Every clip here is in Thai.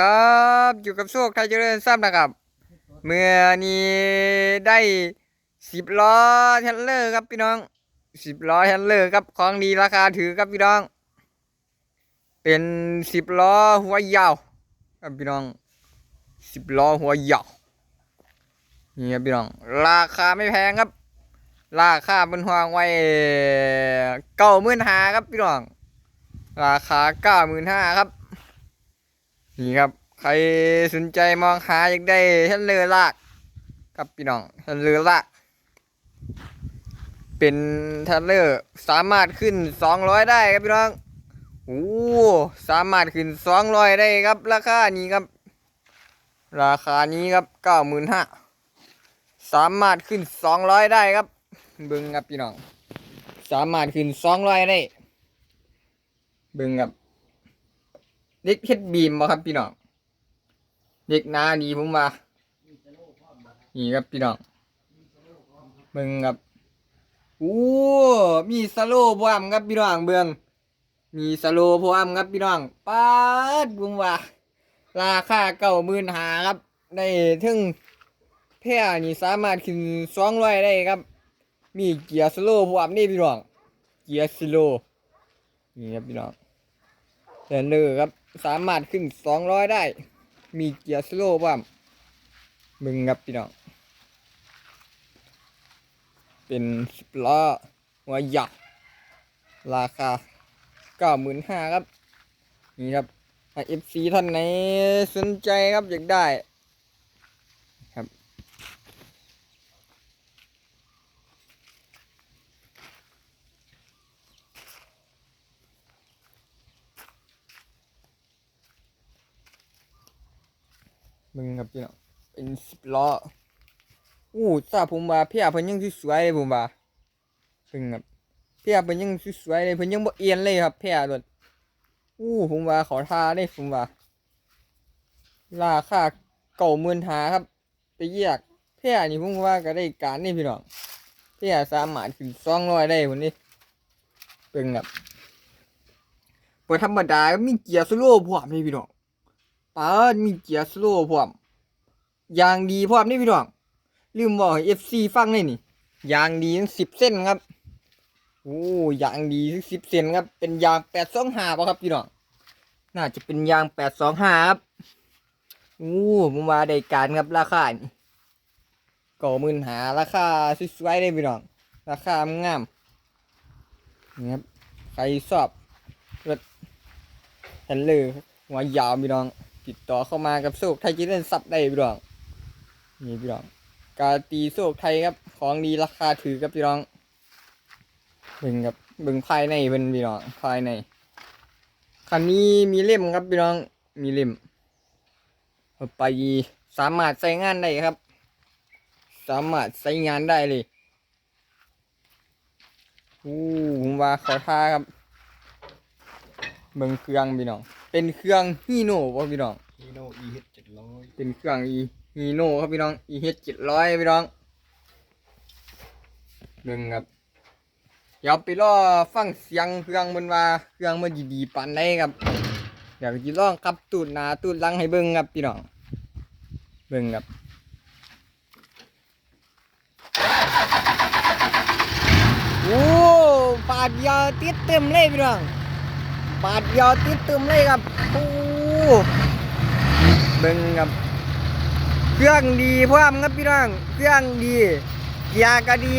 ครับอยู่กับโชคไทยเจริญทรัพย์นะครับ เมื่อนี้ได้สิบล้อเทรลเลอร์ครับพี่น้องสิบล้อเทรลเลอร์ครับของดีราคาถือครับพี่น้อง เป็นสิบล้อหัวยาวครับพี่น้องสิบล้อหัวยาวนี่ครับพี่น้อง ราคาไม่แพงครับ ราคาบนห่วงไว้เก้าหมื่นห้าครับพี่น้อง ราคาเก้าหมื่นห้าครับ นี่ครับ ใครสนใจมองหาอยากได้เทนเลอร์ลาก ครับพี่น้องเทนเลอร์ลาก เป็นเทนเลอร์สามารถขึ้นสองร้อยได้ครับพี่น้องโอ้สามารถขึ้นสองร้อยได้ครับ ราคานี้ครับ ราคานี้ครับเก้าหมื่นห้าสามารถขึ้นสองร้อยได้ครับเบิ้งครับพี่น้อง สามารถขึ้นสองร้อยได้เบิ้งครับ เด็กเฮ็ดบีมบ่ครับพี่น้องเด็กนาดีผมว่านี่ครับพี่น้องเบิ่งครับอู้มีสโลว์พร้อมครับพี่น้องเบิ่งมีสโลว์พร้อมครับพี่น้องป๊าดผมว่าราคาเก้าหมื่นหาครับได้ถึงแพร่นี่สามารถขึ้นสองร้อยได้ครับ มีเกียร์สโลว์พร้อมนี่พี่น้องเกียร์สโลว์นี่ครับพี่น้องเทรนเนอร์ครับ สามารถขึ้นสองร้อยได้ มีเกียร์สโลว์บ้างมึงครับพี่น้อง เป็นสิบล้อหัวหยักราคาเก้าหมื่นห้าครับ นี่ครับเอฟซีท่านไหนสนใจครับอยากได้ มึงครับพี่น้องเป็นสิบล้ออู้ทราผมว่าพี่อาเพิ่นยังสวยเลยผมว่าเพิ่งครับพี่อาเพิ่นยังสวยเลยเพิ่นยังบ่เอียนเลยครับพี่อาโดดอู้ผมว่าขาทาได้ผมว่าราคาเก่าหมื่นหาครับ ไปแยกพี่อานี่ผมว่าก็ได้การนี่พี่น้องพี่อาสามารถขึ้นสองร้อยได้คนนี้เพิ่งครับเปิดธรรมดาก็มีเกียร์สโลว์พร้อมเลยพี่น้อง ปาดมีเกียร์สโลพร้อมยางดีพร้อมนี่พี่น้องลืมบอกเอฟซีฟังเลยนี่ยางดีทั้งสิบเส้นครับโอ้ยางดีทั้งสิบเส้นครับ เป็นยางแปดสองห้าป่ะครับพี่น้องน่าจะเป็นยางแปดสองห้าครับโอ้ผมว่าได้การครับราคาก่อมื่นหาราคาสวยๆเลยพี่น้องราคางามนี่ครับใครชอบรถเฮนเลอร์หัวยาวพี่น้อง ติดต่อเข้ามากับโซกไทยจีเล่นซับได้พี่น้องนี่พี่น้องการตีโซกไทยครับของดีราคาถือครับพี่น้องเบิ่งครับเบิ่งภายในเป็นพี่น้องภายในคันนี้มีเล่มครับพี่น้องมีเล่มไปสามารถใช้งานได้ครับ สามารถใช้งานได้เลยอู้ผมว่าเขาท่าครับเบิ่งเครื่องพี่น้อง เป็นเครื่องฮีโน่ป่ะพี่น้อง ฮีโน่อีเฮดเจ็ดร้อยเป็นเครื่องอีฮีโน่ครับพี่น้องอีเฮดเจ็ดร้อยพี่น้องเบิ่งครับเดี๋ยวไปรอฟังเสียงเครื่องมันว่าเครื่องมันดีๆปานใดครับเดี๋ยวจะลองขับตูดหน้าตูดหลังให้เบิ่งครับพี่น้องเบิ่งครับโอ้บาดยาวติดเต็มเลยพี่น้อง บาดยาวติดเต็มเลยครับโอ้เบิ่งครับ เครื่องดีพร้อมครับพี่น้อง เครื่องดี เกียร์ก็ดี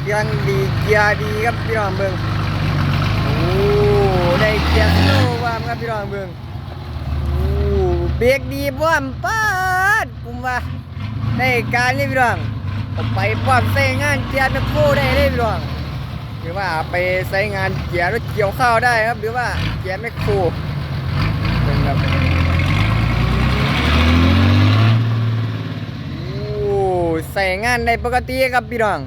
เครื่องดี เกียร์ดีครับพี่น้องเบิ่งโอ้ได้เกียร์สโลว์พร้อมครับพี่น้องเบิ่งโอ้เบรกดีพร้อมปาดผมว่าได้การเลยพี่น้องผมไปพร้อมใช้งานเกียร์นักโคได้เลยพี่น้อง หรือว่าไปใช้งานเกียร์รถเกี่ยวข้าวได้ครับ หรือว่าเกียร์แมคโครเป็นครับใส่งานได้ปกติครับพี่น้อง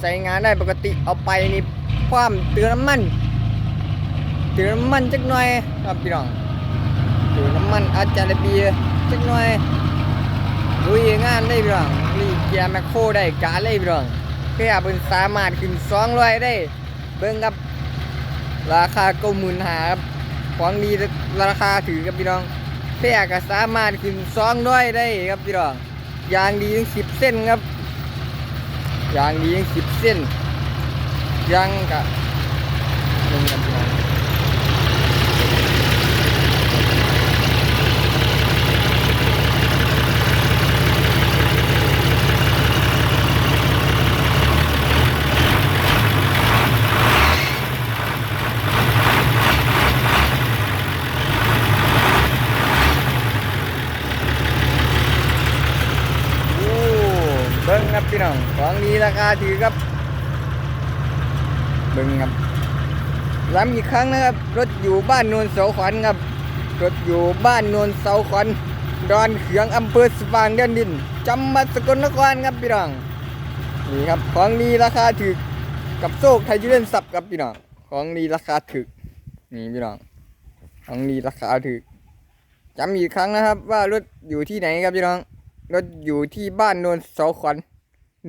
ใส่งานได้ปกติเอาไปนี่ความเตือนน้ำมันเตือนน้ำมันจักหน่อยครับพี่น้องเตือนน้ำมันอาจจะได้เบียจักหน่อยลุยงานได้พี่น้องนี่เกียร์แมคโครได้การเลยพี่น้อง เพื่อเป็นสามารถขึ้นสองร้อยได้ เบิ้งครับ ราคาเก้าหมื่นหาครับของดีราคาถือครับพี่น้องแพร่ก็สามารถขึ้นซองด้วยได้ครับพี่น้องยางดีถึงสิบเส้นครับยางดีถึงสิบเส้นยางกับนี่ครับพี่น้องโอ้เบิ้งครับพี่น้องของดี ราคาถือครับเบิ้งครับย้ำอีกครั้งนะครับ รถอยู่บ้านโนนเสาขวัญครับ รถอยู่บ้านโนนเสาขวัญดอนเขืองอำเภอสว่างแดนดินจังหวัดสกลนครครับพี่น้องนี่ครับของดีราคาถือกับโซกไทยยูเล่นสับครับพี่น้องของดีราคาถือนี่พี่น้องของดีราคาถือย้ำอีกครั้งนะครับว่ารถอยู่ที่ไหนครับพี่น้องรถอยู่ที่บ้านโนนเสาขวัญ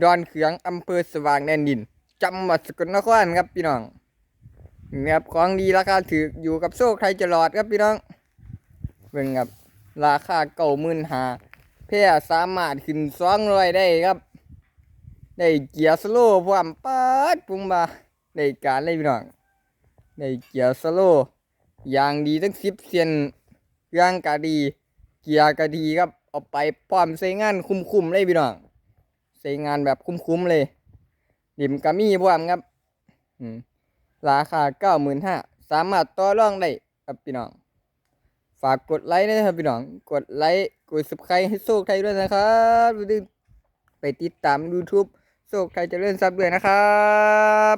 ดอนเขืองอำเภอสว่างแดนดินจังหวัดสกลนครครับพี่น้องนี่ครับของดีราคาถืออยู่กับโซ่ไทยจรอดครับพี่น้องเป็นครับราคาเก่ามื่นหาเพื่อสามารถขึ้นสองร้อยได้ครับ ได้เกียร์สโลว์พร้อมปัดปุ่มบาได้การเลยพี่น้องได้เกียร์สโลว์อย่างดีทั้งสิบเซนยางกะดี เกียร์ก็ดีครับเอาไปพร้อมใช้งานคุ้มๆเลยพี่น้อง ใช้งานแบบคุ้มๆเลย ดิมกามีพร้อมครับราคาเก้าหมื่นห้าสามารถต่อรองได้ครับพี่น้อง ฝากกดไลค์ด้วยนะครับพี่น้อง กดไลค์กดสับใครให้โชคไทยด้วยนะครับไปติดตาม YouTube โชคไทยเลื่อนซับด้วยนะครับ